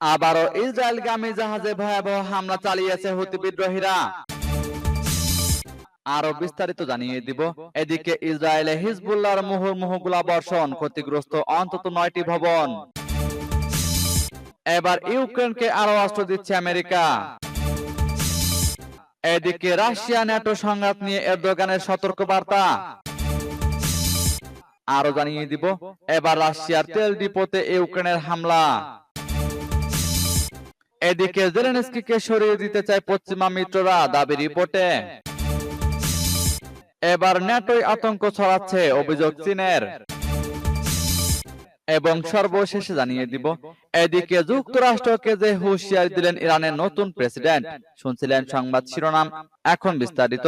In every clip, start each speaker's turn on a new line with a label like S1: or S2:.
S1: আবারও ইসরায়েলগামী জাহাজে ভয়াবহ হামলা চালিয়েছে হুতি বিদ্রোহীরা। আরও বিস্তারিত জানিয়ে দিব। এদিকে ইসরায়েলে হিজবুল্লাহর মুহুর্মুহু বর্ষণ, ক্ষতিগ্রস্ত অন্তত নয়টি ভবন। এবার ইউক্রেনকে আরও অস্ত্র দিচ্ছে আমেরিকা। এদিকে রাশিয়া ন্যাটো সংঘাত নিয়ে এরদোগানের সতর্ক বার্তা আরও জানিয়ে দিব, এবার রাশিয়ার তেল ডিপোতে ইউক্রেনের হামলা। এদিকে জেলেনস্কিকে সরিয়ে দিতে চায় পশ্চিমা মিত্ররা দাবি রিপোর্টে। এবার ন্যাটোই আতঙ্ক ছড়াচ্ছে অভিযোগ চীনের। এবং সর্বশেষে জানিয়ে দিব এদিকে যুক্তরাষ্ট্রকে যে হুঁশিয়ারি দিলেন ইরানের নতুন প্রেসিডেন্ট শুনছিলেন সংবাদ শিরোনাম এখন বিস্তারিত।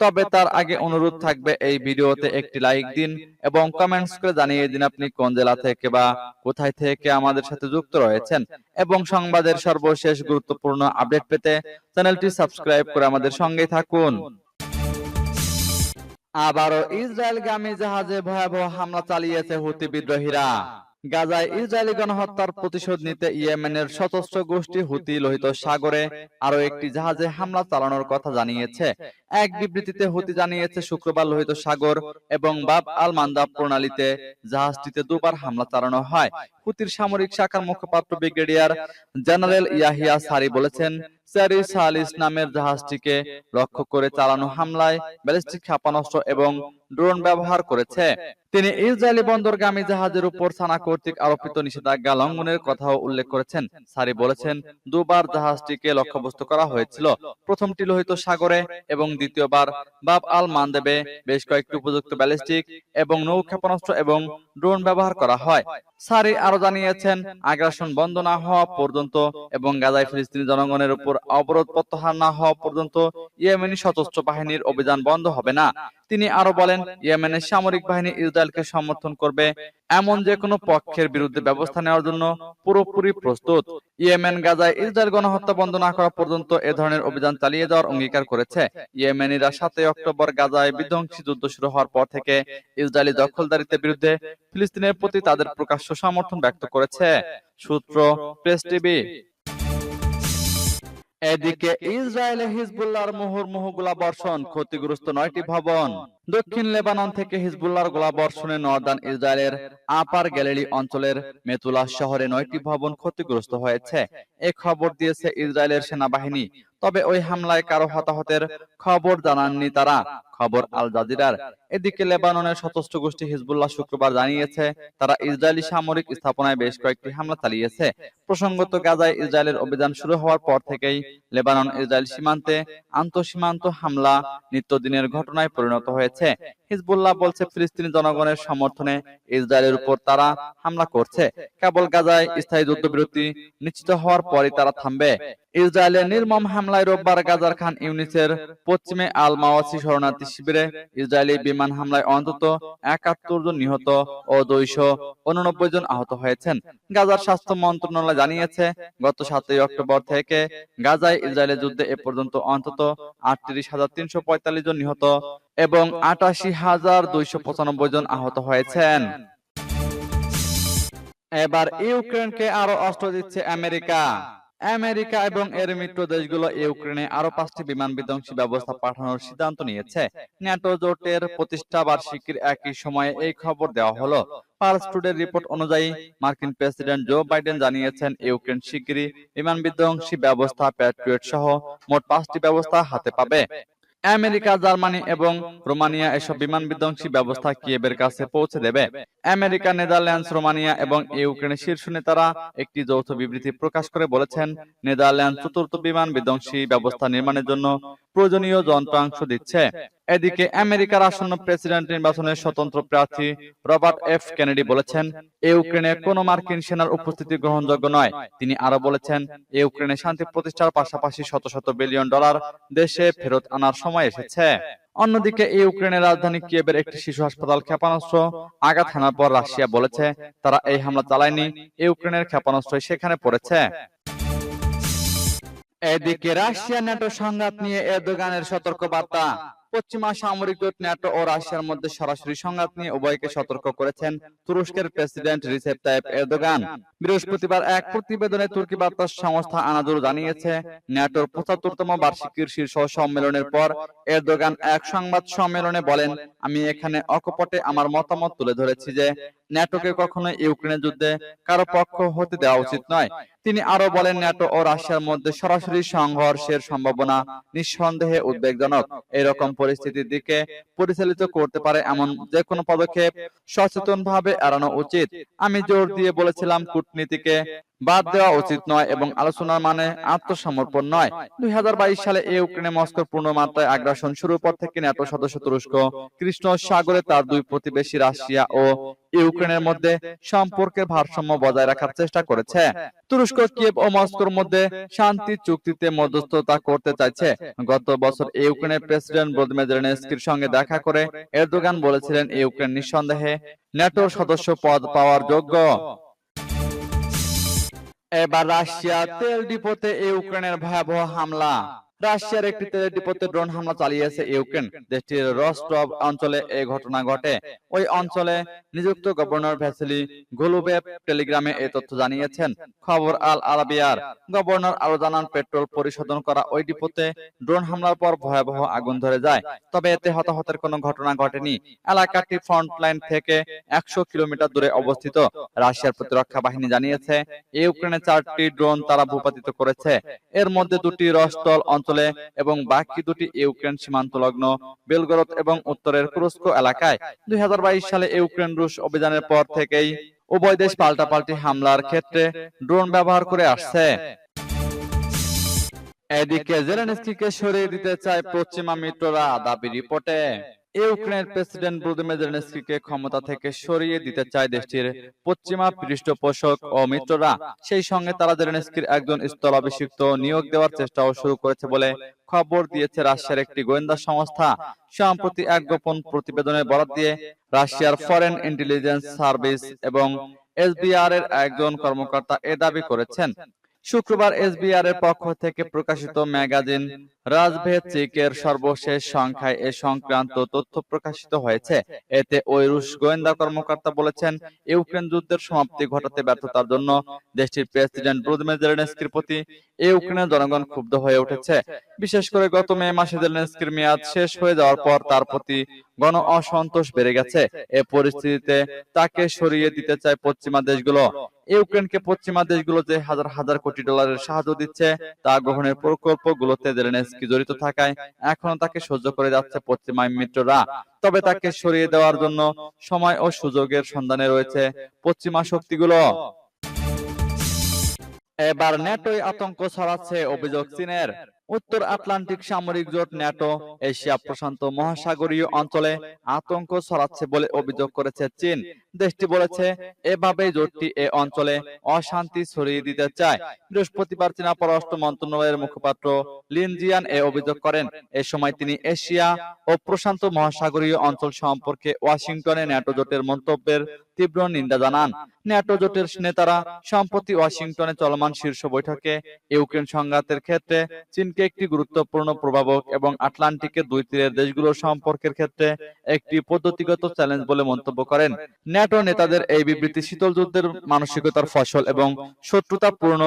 S1: তবে তার আগে অনুরোধ থাকবে এই ভিডিওতে একটি লাইক দিন এবং কমেন্টস করে জানিয়ে দিন আপনি কোন জেলা থেকে বা কোথায় থেকে আমাদের সাথে যুক্ত রয়েছেন এবং সংবাদের সর্বশেষ গুরুত্বপূর্ণ আপডেট পেতে চ্যানেলটি সাবস্ক্রাইব করে আমাদের সঙ্গেই থাকুন আবারও ইসরায়েলগামী জাহাজে ভয়াবহ হামলা চালিয়েছে হুতি বিদ্রোহীরা গাজায় ইসরায়েলি গণহত্যার প্রতিশোধ নিতে ইয়েমেনের সশস্ত্র গোষ্ঠী হুতি লোহিত সাগরে আরও একটি জাহাজে হামলা চালানোর কথা জানিয়েছে। এক বিবৃতিতে হুতি জানিয়েছে শুক্রবার লোহিত সাগর এবং বাব আল মান্দাব প্রণালীতে জাহাজটিতে দুবার হামলা চালানো হয়। হুতির সামরিক শাখার মুখপাত্র ব্রিগেডিয়ার জেনারেল ইয়াহিয়া সারি বলেছেন সারি সালিস নামের জাহাজটিকে লক্ষ্য করে চালানো হামলায় ব্যালিস্টিক ক্ষেপণাস্ত্র এবং ড্রোন ব্যবহার করেছে। তিনি ইসরায়েলি বন্দরগামী জাহাজের উপর সানা কর্তৃক আরোপিত নিষেধাজ্ঞা লঙ্ঘনের কথাও উল্লেখ করেছেন। সারি বলেছেন দুবার জাহাজটিকে লক্ষ্যবস্তু করা হয়েছিল। প্রথমটি লোহিত সাগরে এবং দ্বিতীয়বার বাব আল মানদেবে বেশ কয়েকটি উপযুক্ত ব্যালিস্টিক এবং নৌ ক্ষেপণাস্ত্র এবং ড্রোন ব্যবহার করা হয় সারি আরও জানিয়েছেন আগ্রাসন বন্ধ না হওয়া পর্যন্ত এবং গাজায় ফিলিস্তিনি জনগণের উপর অবরোধ প্রত্যাহার না হওয়া পর্যন্ত ইয়েমেনি সশস্ত্র বাহিনীর অভিযান বন্ধ হবে না। তিনি আরও বলেন, ইয়েমেনের সামরিক বাহিনী ইসরায়েলকে সমর্থন করবে এমন যে কোনো পক্ষের বিরুদ্ধে ব্যবস্থা নেওয়ার জন্য পুরোপুরি প্রস্তুত। ইয়েমেন গাজায় ইসরায়েল গণহত্যা বন্ধ না করা পর্যন্ত এ ধরনের অভিযান চালিয়ে যাওয়ার অঙ্গীকার করেছে। ইয়েমেনিরা সাতই অক্টোবর গাজায় বিধ্বংসী যুদ্ধ শুরু হওয়ার পর থেকে ইসরায়েলি দখলদারিত্বের বিরুদ্ধে ফিলিস্তিনের প্রতি তাদের প্রকাশ্য সমর্থন ব্যক্ত করেছে। সূত্র প্রেস টিভি। এদিকে ইসরায়েলে হিজবুল্লাহর মুহুর্মুহু গোলা বর্ষণ ক্ষতিগ্রস্ত নয়টি ভবন। দক্ষিণ লেবানন থেকে হিজবুল্লাহর গোলা বর্ষণে নর্দার্ন ইসরায়েলের আপার গ্যালারি অঞ্চলের মেতুলা শহরে নয়টি ভবন ক্ষতিগ্রস্ত হয়েছে। এ খবর দিয়েছে ইসরায়েলের সেনাবাহিনী। তবে ওই হামলায় কারও হতাহতের খবর জানাননি তারা। খবর আল জাজিরার। এদিকে লেবাননের সশস্ত্র গোষ্ঠী হিজবুল্লাহ শুক্রবার জানিয়েছে, তারা ইসরায়েলি সামরিক স্থাপনায় বেশ কয়েকটি হামলা চালিয়েছে। প্রসঙ্গত, গাজায় ইসরায়েলের অভিযান শুরু হওয়ার পর থেকেই লেবানন ইসরায়েল সীমান্তে আন্তঃসীমান্ত হামলা নিত্যদিনের ঘটনায় পরিণত হয়েছে। છે. হিজবুল্লাহ বলছে ফিলিস্তিনি জনগণের সমর্থনে ইসরায়েলের উপর তারা হামলা করছে। কেবল গাজায় স্থায়ী যুদ্ধবিরতি নিশ্চিত হওয়ার পরই তারা থামবে। ইসরায়েলের নির্মম হামলায় রোববার গাজার খান ইউনিসের পশ্চিমে আল মাওয়াসি শরণার্থী শিবিরে ইসরায়েলি বিমান হামলায় অন্তত একাত্তর জন নিহত ও দুইশো উননব্বই জন আহত হয়েছেন। গাজার স্বাস্থ্য মন্ত্রণালয় জানিয়েছে, গত সাতই অক্টোবর থেকে গাজায় ইসরায়েলের যুদ্ধে এ পর্যন্ত অন্তত আটত্রিশ হাজার তিনশো পঁয়তাল্লিশ জন নিহত এবং আটাশি হাজার দুইশো পঁচানব্বই জন আহত হয়েছেন। এবার ইউক্রেনকে আরও অস্ত্র দিচ্ছে আমেরিকা। আমেরিকা এবং এর মিত্র দেশগুলো ইউক্রেনে আরও পাঁচটি বিমান বিধ্বংসী ব্যবস্থা পাঠানোর সিদ্ধান্ত নিয়েছে। ন্যাটো জোটের প্রতিষ্ঠা বার্ষিকীর একই সময়ে এই খবর দেওয়া হলো। পার্স রিপোর্ট অনুযায়ী মার্কিন প্রেসিডেন্ট জো বাইডেন জানিয়েছেন, ইউক্রেন শিগগিরই বিমান বিধ্বংসী ব্যবস্থা প্যাট্রিয়ট সহ মোট পাঁচটি ব্যবস্থা হাতে পাবে। আমেরিকা, জার্মানি এবং রোমানিয়া এসব বিমান বিধ্বংসী ব্যবস্থা কিয়েবের কাছে পৌঁছে দেবে। আমেরিকা, নেদারল্যান্ডস, রোমানিয়া এবং ইউক্রেনের শীর্ষ নেতারা একটি যৌথ বিবৃতি প্রকাশ করে বলেছেন নেদারল্যান্ড চতুর্থ বিমান বিধ্বংসী ব্যবস্থা নির্মাণের জন্য প্রয়োজনীয় যন্ত্রাংশ দিচ্ছে। এদিকে আমেরিকার আসন্ন প্রেসিডেন্ট নির্বাচনের স্বতন্ত্র প্রার্থী রবার্ট এফ কেনেডি বলেছেন ইউক্রেনে কোনো মার্কিন সেনার উপস্থিতি গ্রহণযোগ্য নয়। তিনি আরও বলেছেন ইউক্রেনে শান্তি প্রতিষ্ঠার পাশাপাশি শত শত বিলিয়ন ডলার দেশে ফেরত আনার সময় এসেছে। অন্যদিকে ইউক্রেনের রাজধানী কিয়েবের একটি শিশু হাসপাতাল ক্ষেপণাস্ত্র আঘাত হানার পর রাশিয়া বলেছে, তারা এই হামলা চালায়নি ইউক্রেনের ক্ষেপণাস্ত্র সেখানে পড়েছে। এদিকে রাশিয়া ন্যাটো সংঘাত নিয়ে এরদোগানের সতর্ক বার্তা পশ্চিমা সামরিক জোট ন্যাটো ও রাশিয়ার মধ্যে সরাসরি সংঘাত নিয়ে উভয়কে সতর্ক করেছেন তুরস্কের প্রেসিডেন্ট রিসেপ তাইপ এরদোগান। বৃহস্পতিবার এক প্রতিবেদনে তুর্কি বার্তা সংস্থা আনাদুর জানিয়েছে ন্যাটোর পঁচাত্তরতম বার্ষিকীর শীর্ষ সম্মেলনের পর এরদোগান এক সংবাদ সম্মেলনে বলেন আমি এখানে অকপটে আমার মতামত তুলে ধরেছি যে ন্যাটোকে কখনো ইউক্রেনের যুদ্ধে কারও পক্ষ হতে দেওয়া উচিত নয়। তিনি আরও বলেন, ন্যাটো ও রাশিয়ার মধ্যে সরাসরি সংঘর্ষের সম্ভাবনা নিঃসন্দেহে উদ্বেগজনক। এরকম পরিস্থিতির দিকে পরিচালিত করতে পারে এমন যে কোনো পদক্ষেপ সচেতনভাবে এড়ানো উচিত। আমি জোর দিয়ে বলেছিলাম, কূটনীতিকে বাদ দেওয়া উচিত নয় এবং আলোচনার মানে আত্মসমর্পণ নয়। দুই সালে ইউক্রেনে মস্কোর পূর্ণ মাত্রায় আগ্রাসন শুরুর পর থেকে ন্যাটো সদস্য তুরস্ক কৃষ্ণ সাগরে তার দুই প্রতিবেশী রাশিয়া ও ইউক্রেনের মধ্যে সম্পর্কের ভারসাম্য বজায় রাখার চেষ্টা করেছে। তুরস্ক কিয়েভ ও মস্কোর মধ্যে শান্তি চুক্তিতে মধ্যস্থতা করতে চাইছে। গত বছর ইউক্রেনের প্রেসিডেন্ট ভ্লাদিমির জেলেনস্কির সঙ্গে দেখা করে এরদোগান বলেছিলেন ইউক্রেন নিঃসন্দেহে ন্যাটোর সদস্য পদ পাওয়ার যোগ্য এবার রাশিয়া তেল ডিপোতে ইউক্রেনের ভয়াবহ হামলা। রাশিয়ার একটি তেল ডিপোতে ড্রোন হামলা চালিয়েছে ইউক্রেন। দেশটির রস্টভ অঞ্চলে এই ঘটনা ঘটে। ওই অঞ্চলে নিযুক্ত গভর্নর ভ্যাসিলি গোলুবেভ টেলিগ্রামে এই তথ্য জানিয়েছেন। খবর আল আরাবিয়ার গভর্নর আরও জানান, পেট্রোল পরিশোধন করা ওই ডিপোতে ড্রোন হামলার পর ভয়াবহ আগুন ধরে যায়। তবে এতে হতাহতের কোনো ঘটনা ঘটেনি। এলাকাটি ফ্রন্ট লাইন থেকে একশো কিলোমিটার দূরে অবস্থিত। রাশিয়ার প্রতিরক্ষা বাহিনী জানিয়েছে, ইউক্রেনে চারটি ড্রোন তারা ভূপাতিত করেছে। এর মধ্যে দুটি রস্টল অঞ্চলে এবং বাকি দুটি ইউক্রেন সীমান্ত লগ্ন বেলগরদ এবং উত্তরের কুরস্কো এলাকায়। দুই হাজার বাইশ সালে ইউক্রেন রুশ অভিযানের পর থেকেই উভয় দেশ পাল্টাপাল্টি হামলার ক্ষেত্রে ড্রোন ব্যবহার করে আসছে। এদিকে জেলেনস্কিকে সরিয়ে দিতে চায় পশ্চিমা মিত্ররা দাবি রিপোর্টে। ইউক্রেনের প্রেসিডেন্ট ভ্লাদিমির জেলেনস্কিকে ক্ষমতা থেকে সরিয়ে দিতে চায় দেশটির পশ্চিমা পৃষ্ঠপোষক ও মিত্ররা। সেই সঙ্গে তারা জেলেনস্কির একজন স্থলাভিষিক্ত নিয়োগ দেওয়ার চেষ্টাও শুরু করেছে বলে খবর দিয়েছে রাশিয়ার একটি গোয়েন্দা সংস্থা। সম্প্রতি এক গোপন প্রতিবেদনে বরাত দিয়ে রাশিয়ার ফরেন ইন্টেলিজেন্স সার্ভিস এবং এসবিআর এর একজন কর্মকর্তা এ দাবি করেছেন। শুক্রবার এসবিআর এর পক্ষ থেকে প্রকাশিত ম্যাগাজিন রাজভেচিকের সর্বশেষ সংখ্যায় এ সংক্রান্ত তথ্য প্রকাশিত হয়েছে। এতে ওই রুশ গোয়েন্দা কর্মকর্তা বলেছেন ইউক্রেন যুদ্ধের সমাপ্তি ঘটাতে ব্যর্থতার জন্য দেশটির প্রেসিডেন্ট ভ্লাদিমির জেলেনস্কির প্রতি ইউক্রেনের জনগণ ক্ষুব্ধ হয়ে উঠেছে। বিশেষ করে গত মে মাসে জেলেনস্কির মেয়াদ শেষ হয়ে যাওয়ার পর তার প্রতি গণ অসন্তোষ বেড়ে গেছে। এ পরিস্থিতিতে তাকে সরিয়ে দিতে চায় পশ্চিমা দেশগুলো। ইউক্রেনকে পশ্চিমা দেশগুলো যে হাজার হাজার কোটি ডলারের সাহায্য দিচ্ছে তা গ্রহণের প্রকল্পগুলোতে জেলেনস্কি জড়িত থাকায় এখনও তাকে সহ্য করে যাচ্ছে পশ্চিমা মিত্ররা। তবে তাকে সরিয়ে দেওয়ার জন্য সময় ও সুযোগের সন্ধানে রয়েছে পশ্চিমা শক্তিগুলো। এবার ন্যাটোই আতঙ্ক ছড়াচ্ছে অভিযোগ চীনের। উত্তর আটলান্টিক সামরিক জোট ন্যাটো এশিয়া প্রশান্ত মহাসাগরীয় অঞ্চলে আতঙ্ক ছড়াচ্ছে বলে অভিযোগ করেছে চীন। দেশটি বলেছে এভাবে জোটটি এ অঞ্চলে অশান্তি ছড়িয়ে দিতে চায়। বৃহস্পতিবার চীনা পররাষ্ট্র মন্ত্রণালয়ের মুখপাত্র লিনজিয়ান এ অভিযোগ করেন এ সময় তিনি এশিয়া ও প্রশান্ত মহাসাগরীয় অঞ্চল সম্পর্কে ওয়াশিংটনে ন্যাটো জোটের মন্তব্যের তীব্র নিন্দা জানান। ন্যাটো জোটের নেতারা সম্প্রতি ওয়াশিংটনে চলমান শীর্ষ বৈঠকে ইউক্রেন সংঘাতের ক্ষেত্রে চীনকে একটি গুরুত্বপূর্ণ প্রভাবক এবং আটলান্টিকের দুই তীরের দেশগুলোর সম্পর্কের ক্ষেত্রে একটি পদ্ধতিগত চ্যালেঞ্জ বলে মন্তব্য করেন। ন্যাটো নেতাদের এই বিবৃতি শীতল যুদ্ধের মানসিকতার ফসল এবং শত্রুতাপূর্ণ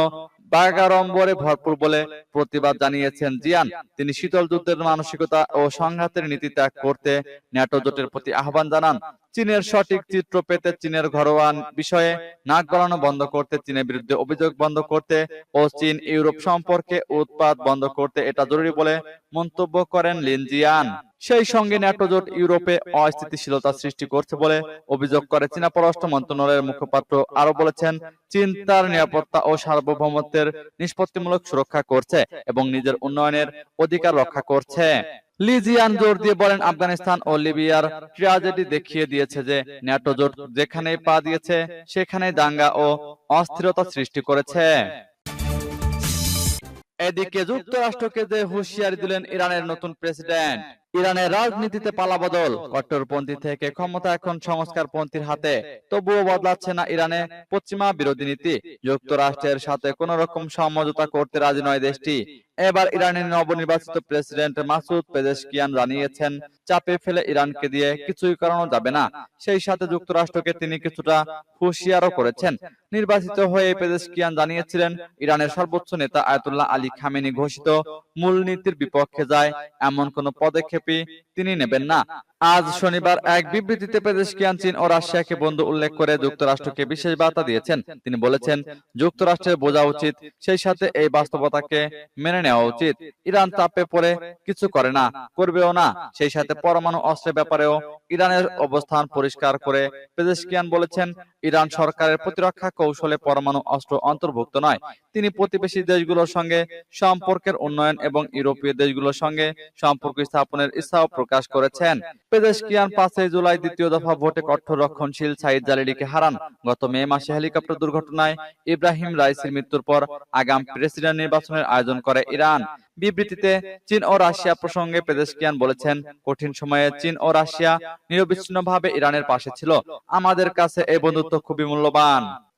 S1: বাগাড়ম্বরে ভরপুর বলে প্রতিবাদ জানিয়েছেন জিয়ান। তিনি শীতল যুদ্ধের মানসিকতা ও সংঘাতের নীতি ত্যাগ করতে ন্যাটো জোটের প্রতি আহ্বান জানান। চীনের সঠিক চিত্র পেতে চীনের ঘরোয়া বিষয়ে নাক গলানো বন্ধ করতে চীনের বিরুদ্ধে অভিযোগ বন্ধ করতে ও চীন ইউরোপ সম্পর্কে উৎপাদ বন্ধ করতে এটা জরুরি বলে মন্তব্য করেন লিনজিয়ান সেই সঙ্গে ন্যাটো জোট ইউরোপে অস্থিতিশীলতা সৃষ্টি করছে বলে অভিযোগ করে চীনা পররাষ্ট্র মন্ত্রণালয়ের মুখপাত্র আরও বলেছেন, চীন তার নিরাপত্তা ও সার্বভৌমত্বের নিষ্পত্তিমূলক সুরক্ষা করছে এবং নিজের উন্নয়নের অধিকার রক্ষা করছে। লিজিয়ান জোর দিয়ে বলেন আফগানিস্তান ও লিবিয়ার ট্রাজেডি দেখিয়ে দিয়েছে যে ন্যাটো জোট যেখানে পা দিয়েছে সেখানে দাঙ্গা ও অস্থিরতা সৃষ্টি করেছে। এদিকে যুক্তরাষ্ট্রকে যে হুঁশিয়ারি দিলেন ইরানের নতুন প্রেসিডেন্ট। ইরানের রাজনীতিতে পালাবদল। কট্টরপন্থী থেকে ক্ষমতা এখন সংস্কারপন্থীর হাতে। তবুও বদলাচ্ছে না ইরানে পশ্চিমা বিরোধী নীতি। যুক্তরাষ্ট্রের সাথে কোন রকম সমঝোতা করতে রাজি নয় দেশটি। এবার ইরানের নবনির্বাচিত প্রেসিডেন্ট মাসুদ পেজেশকিয়ান জানিয়েছেন চাপে ফেলে ইরানকে দিয়ে কিছুই করানো যাবে না। সেই সাথে যুক্তরাষ্ট্রকে তিনি কিছুটা হুঁশিয়ারও করেছেন। নির্বাচিত হয়ে পেজেশকিয়ান জানিয়েছিলেন ইরানের সর্বোচ্চ নেতা আয়তুল্লাহ আলী খামেনি ঘোষিত মূলনীতির বিপক্ষে যায় এমন কোনো পদক্ষেপই তিনি নেবেন না। আজ শনিবার এক বিবৃতিতে পেজেশকিয়ান চীন ও রাশিয়াকে বন্ধু উল্লেখ করে যুক্তরাষ্ট্রকে বিশেষ বার্তা দিয়েছেন। তিনি বলেছেন, যুক্তরাষ্ট্রের বোঝা উচিত, সেই সাথে এই বাস্তবতাকে মেনে নেওয়া উচিত। ইরান চাপে পড়ে, কিছু করে না, করবেও না। সেই সাথে পরমাণু অস্ত্রের ব্যাপারেও ইরানের অবস্থান পরিষ্কার করে পেজেশকিয়ান বলেছেন, ইরান সরকারের প্রতিরক্ষা কৌশলে পরমাণু অস্ত্র অন্তর্ভুক্ত নয়। তিনি প্রতিবেশী দেশগুলোর সঙ্গে সম্পর্কের উন্নয়ন এবং ইউরোপীয় দেশগুলোর সঙ্গে সম্পর্ক স্থাপনের ইচ্ছাও প্রকাশ করেছেন। পেজেশকিয়ান পাঁচই জুলাই দ্বিতীয় দফা ভোটে কঠোর রক্ষণশীল সাইদ জালিরিকে হারান। গত মে মাসে হেলিকপ্টার দুর্ঘটনায় ইব্রাহিম রাইসির মৃত্যুর পর আগাম প্রেসিডেন্ট নির্বাচনের আয়োজন করে ইরান। বিবৃতিতে চীন ও রাশিয়া প্রসঙ্গে পেজেশকিয়ান বলেছেন, কঠিন সময়ে চীন ও রাশিয়া নিরবিচ্ছিন্নভাবে ইরানের পাশে ছিল। আমাদের কাছে এই বন্ধুত্ব খুবই মূল্যবান।